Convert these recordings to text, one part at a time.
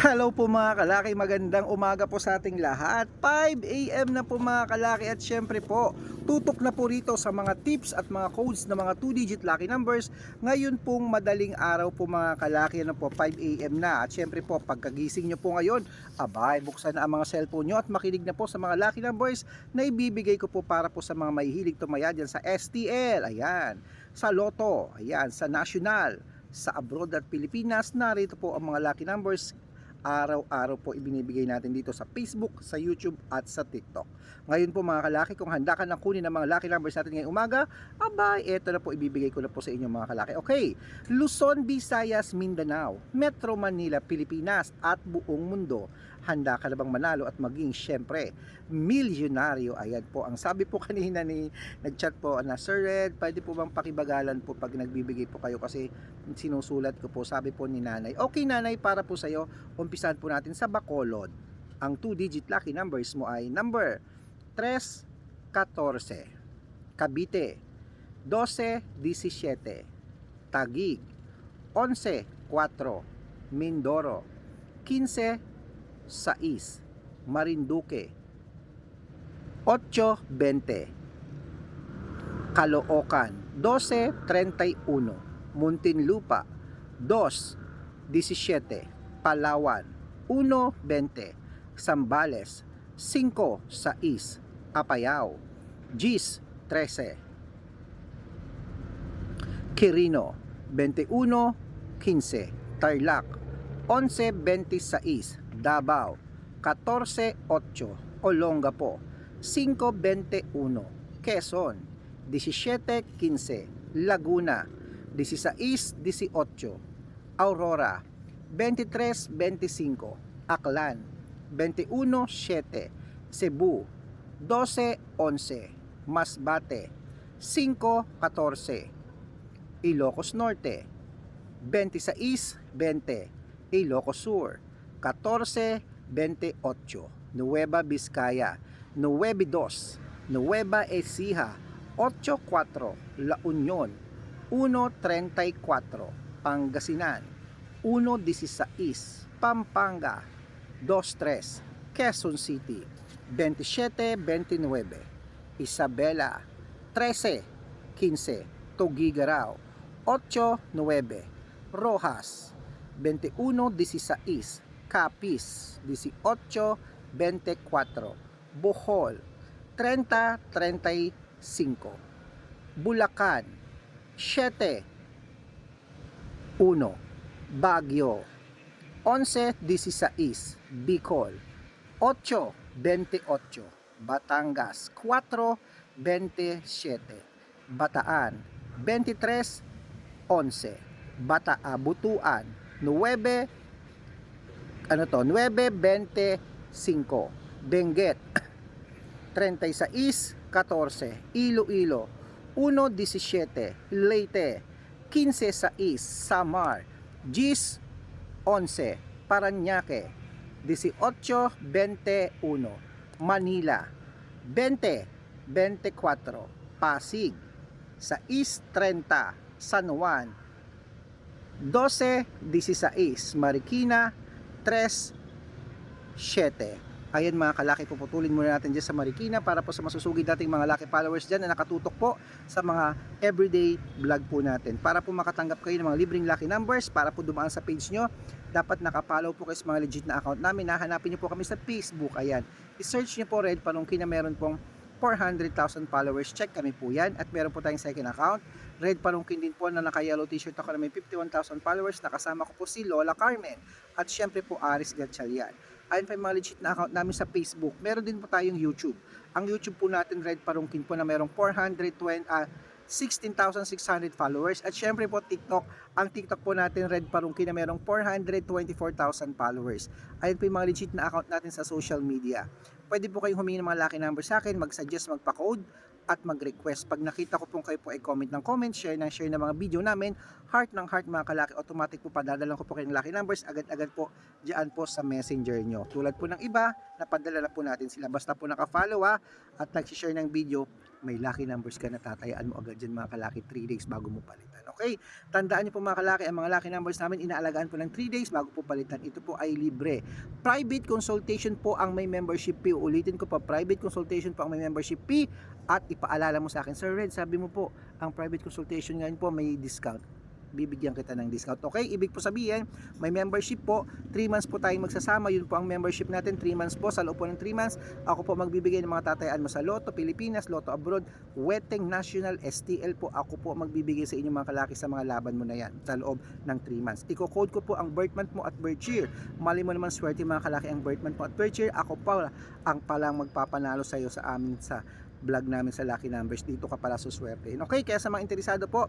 Hello po mga kalaki, magandang umaga po sa ating lahat. 5 a.m. na po mga kalaki at syempre po, tutok na po rito sa mga tips at mga codes ng mga 2-digit lucky numbers. Ngayon pong madaling araw po mga kalaki, ano po, 5 a.m. na. At syempre po, pagkagising nyo po ngayon, abay, buksan na ang mga cellphone nyo at makinig na po sa mga lucky numbers na ibibigay ko po para po sa mga mahihilig tumaya dyan sa STL, ayan, sa Lotto, ayan, sa National, sa abroad at Pilipinas, narito po ang mga lucky numbers araw-araw po ibinibigay natin dito sa Facebook, sa YouTube at sa TikTok. Ngayon po mga kalaki, kung handa ka na kunin ang mga lucky numbers natin ngayong umaga, abay, eto na po ibibigay ko na po sa inyo mga kalaki. Okay, Luzon, Visayas, Mindanao, Metro Manila, Pilipinas at buong mundo. Handa ka na bang manalo at maging syempre milyonaryo? Ayan po, ang sabi po kanina ni nagchat po na Sir Red, pwede po bang pakibagalan po pag nagbibigay po kayo kasi sinusulat ko po, sabi po ni nanay. Okay nanay, para po sa'yo, umpisahan po natin sa Bacolod. Ang 2-digit lucky numbers mo ay number 314, Cavite, 12-17, Tagig, 11-4, Mindoro, 15-6, Marinduque, 8-20, Caloocan, 12-31, Muntinlupa, 2-17, Palawan, 1-20, Sambales, 5-6, Apayao, Gis, 13, Quirino, 21-15, Tarlac, 11-26, Davao, 14-8, Olongapo, 5-21, Quezon, 17-15, Laguna, 16-18, Aurora, 23-25, Aklan, 21-7, Cebu, 12-11, Masbate, 5-14, Ilocos Norte, 26-20, Ilocos Sur, 14-28, Nueva Vizcaya, 9-2, Nueva Ecija, 8-4, La Union, 1-34, Pangasinan, 1-16, Pampanga, 2-3, Quezon City, 27-29, Isabela, 13-15, Tugigaraw, 8-9, Rojas, 21-16, Capiz, 18-24, Bohol, 30-35, Bulacan, 7 1 Baguio 11-16 Bicol 8-28 Batangas 4-27 Bataan 23-11 Bata Butuan 9 ano to 9-25 Benguet 36-14 Iloilo 1-17 Leyte 15-6 Samar Gis 11 Paranaque 18-21 Manila 20-24 Pasig 6-30 San Juan 12-16 Marikina 3-7 Ayan mga kalaki, puputulin muna natin dyan sa Marikina para po sa masusugid nating mga laki followers dyan na nakatutok po sa mga everyday vlog po natin. Para po makatanggap kayo ng mga libreng lucky numbers, para po dumaan sa page nyo, dapat nakapollow po kayo sa mga legit na account namin. Nahanapin nyo po kami sa Facebook. Ayan, i-search nyo po Red Palongki na meron pong 400,000 followers. Check kami po yan. At meron po tayong second account. Red Palungkin din po na naka-yellow t-shirt ako na may 51,000 followers. Nakasama ko po si Lola Carmen. At syempre po Aris Gatchalian. Ayun pa yung mga legit na account namin sa Facebook. Meron din po tayong YouTube. Ang YouTube po natin, Red Palungkin po na merong 420, ah, 16,600 followers. At syempre po TikTok, ang TikTok po natin Red Parungki na merong 424,000 followers. Ayun po yung mga legit na account natin sa social media. Pwede po kayong humingi ng mga lucky number sa akin, mag-suggest, magpa-code at mag-request. Pag nakita ko po kayo po ay comment ng comment, share ng share ng mga video namin, heart ng heart mga kalaki, automatic po padadalan ko po kayo ng lucky numbers, agad-agad po diyan po sa messenger nyo. Tulad po ng iba, napadala na po natin sila. Basta po naka-follow ha, at nag-share ng video, may lucky numbers ka na tatayaan mo agad dyan mga kalaki 3 days bago mo palitan. Okay? Tandaan niyo po mga kalaki, ang mga lucky numbers namin inaalagaan po ng 3 days bago po palitan. Ito po ay libre. Private consultation po ang may membership fee. Ulitin ko pa, private consultation po ang may membership fee at ipaalala mo sa akin, Sir Red, sabi mo po, ang private consultation ngayon po may discount bibigyan kita ng discount. Okay, ibig po sabihin, may membership po, 3 months po tayong magsasama, yun po ang membership natin, 3 months po, sa loob po ng 3 months, ako po magbibigay ng mga tatayaan mo sa Lotto, Pilipinas, Lotto Abroad, Weteng National, STL po, ako po magbibigay sa inyo mga kalaki sa mga laban mo na yan, sa loob ng 3 months. Iko-code ko po ang birth month mo at birth year. Mali mo naman swerte mga kalaki ang birth month mo at birth year, ako pa ang palang magpapanalo sa iyo sa amin sa vlog namin sa Lucky Numbers. Dito ka pala suswerte. Okay, kaya sa mga interesado po,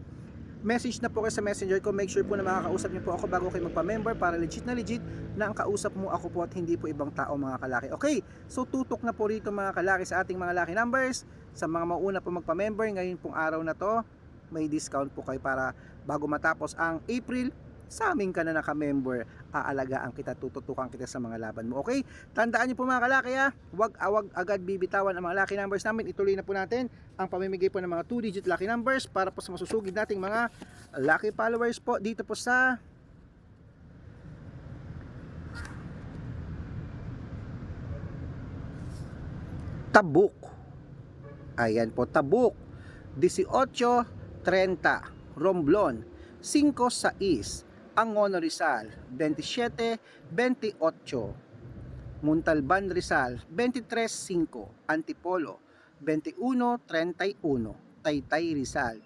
message na po kayo sa messenger ko. Make sure po na makakausap niyo po ako bago kayo magpa-member para legit na legit na ang kausap mo ako po at hindi po ibang tao mga kalaki. Okay so tutok na po rito mga kalaki sa ating mga laki numbers. Sa mga mauna po magpa-member ngayon pong araw na to may discount po kayo para bago matapos ang April sa amin ka na naka-member, aalagaan kita, tututukan kita sa mga laban mo. Okay? Tandaan niyo po mga kalaki ha, wag awag agad bibitawan ang mga lucky numbers namin. Ituloy na po natin ang pamimigay po ng mga 2-digit lucky numbers para po sa masusugid nating mga lucky followers po dito po sa Tabuk. Ayan po, Tabuk. 18.30 Romblon 5.6 Angono Rizal 27.28 Muntalban Rizal 23.5 Antipolo 21.31 Taytay Rizal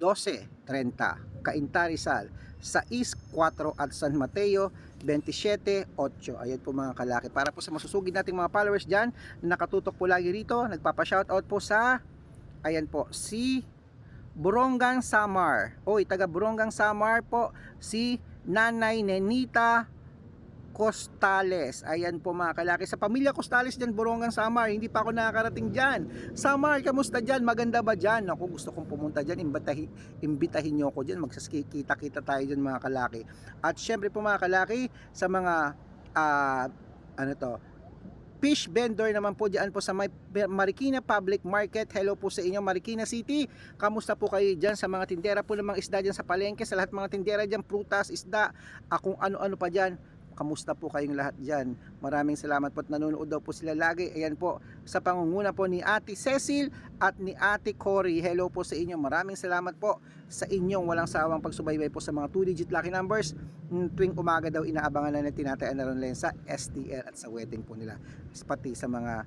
12.30 Cainta Rizal 6.4 at San Mateo 27.8 ayan po mga kalaki. Para po sa masusugid nating mga followers dyan nakatutok po lagi rito. Nagpapa-shoutout po sa ayan po si Buronggang Samar. Oy, taga Buronggang Samar po si Nanay Nenita Costales. Ayan po mga kalaki. Sa pamilya Costales dyan, Buronggang Samar. Hindi pa ako nakakarating dyan. Samar, kamusta dyan? Maganda ba dyan? Ako gusto kong pumunta dyan. Imbitahin, imbitahin nyo ako dyan. Magsaskita-kita tayo dyan mga kalaki. At syempre po mga kalaki, sa mga ah, ano to, fish vendor naman po diyan po sa Marikina Public Market. Hello po sa inyo Marikina City. Kamusta po kayo diyan sa mga tindera po ng mga isda diyan sa palengke, sa lahat mga tindera diyan, prutas, isda, akong ano-ano pa diyan. Kamusta po kayong lahat diyan? Maraming salamat po at nanonood daw po sila lagi. Ayan po sa pangunguna po ni Ate Cecil at ni Ate Cory. Hello po sa inyo. Maraming salamat po sa inyong walang sawang pagsubaybay po sa mga 2-digit lucky numbers. Mm, Tuwing umaga daw inaabangan na na tinatayaan na rin sa STL at sa wedding po nila. Pati sa mga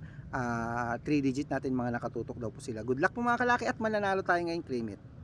3-digit natin mga nakatutok daw po sila. Good luck po mga kalaki at mananalo tayo ngayong claim it.